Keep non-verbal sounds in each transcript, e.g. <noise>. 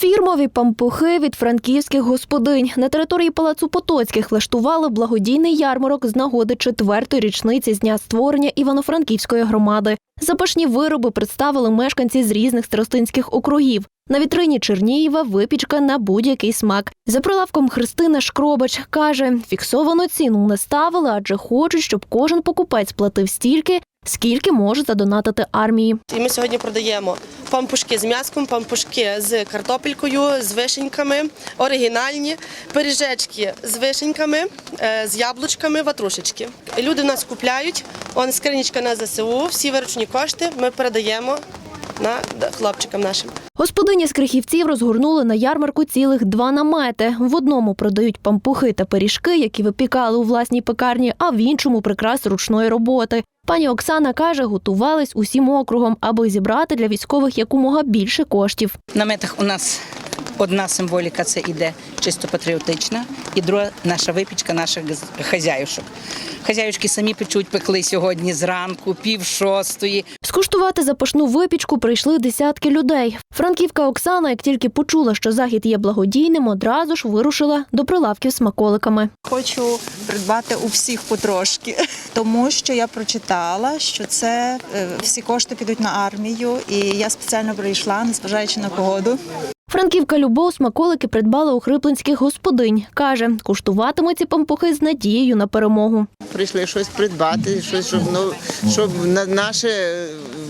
Фірмові пампухи від франківських господинь на території палацу Потоцьких влаштували благодійний ярмарок з нагоди четвертої річниці з дня створення Івано-Франківської громади. Запашні вироби представили мешканці з різних старостинських округів. На вітрині Чернієва випічка на будь-який смак. За прилавком Христина Шкробач каже, фіксовану ціну не ставили, адже хочуть, щоб кожен покупець платив стільки, скільки може задонатити армії. І ми сьогодні продаємо пампушки з м'яском, пампушки з картопелькою, з вишеньками, оригінальні, пиріжечки з вишеньками, е, з яблучками, ватрушечки. Люди нас купляють, он скринічка на ЗСУ, всі виручні кошти ми передаємо на хлопчикам нашим. Господині з крихівців розгорнули на ярмарку цілих два намети. В одному продають пампухи та пиріжки, які випікали у власній пекарні, а в іншому прикрас ручної роботи. Пані Оксана каже, готувались усім округом, аби зібрати для військових якомога більше коштів. В наметах у нас одна символіка це іде чисто патріотична, і друга наша випічка наших хазяюшок. Хазяюшки самі печуть, пекли сьогодні зранку, пів шостої. Скуштувати запашну випічку прийшли десятки людей. Франківка Оксана, як тільки почула, що захід є благодійним, одразу ж вирушила до прилавків смаколиками. Хочу придбати у всіх потрошки, <laughs> тому що я прочитала, що це е, всі кошти підуть на армію, і я спеціально прийшла, незважаючи на погоду. Франківка Любов смаколики придбала у хриплинських господинь. Каже, куштуватиме ці пампухи з надією на перемогу. прийшли щось придбати, щось, щоб, ну, щоб на наше е,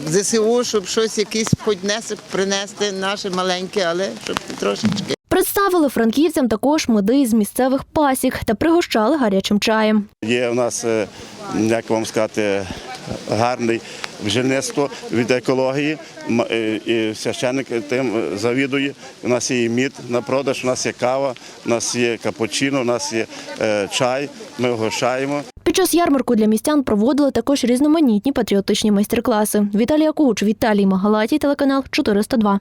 ЗСУ, щоб щось якийсь хоч несик принести, наше маленьке, але щоб трошечки. Представили франківцям також меди з місцевих пасік та пригощали гарячим чаєм. Є у нас, е, як вам сказати, гарний бджільництво від екології. Е, І священник тим завідує. У нас є мід на продаж, у нас є кава, у нас є капучино, у нас є е, чай. Ми огощаємо. Під час ярмарку для містян проводили також різноманітні патріотичні майстер-класи. Віталія Куч, Віталій Магалатій, телеканал 402.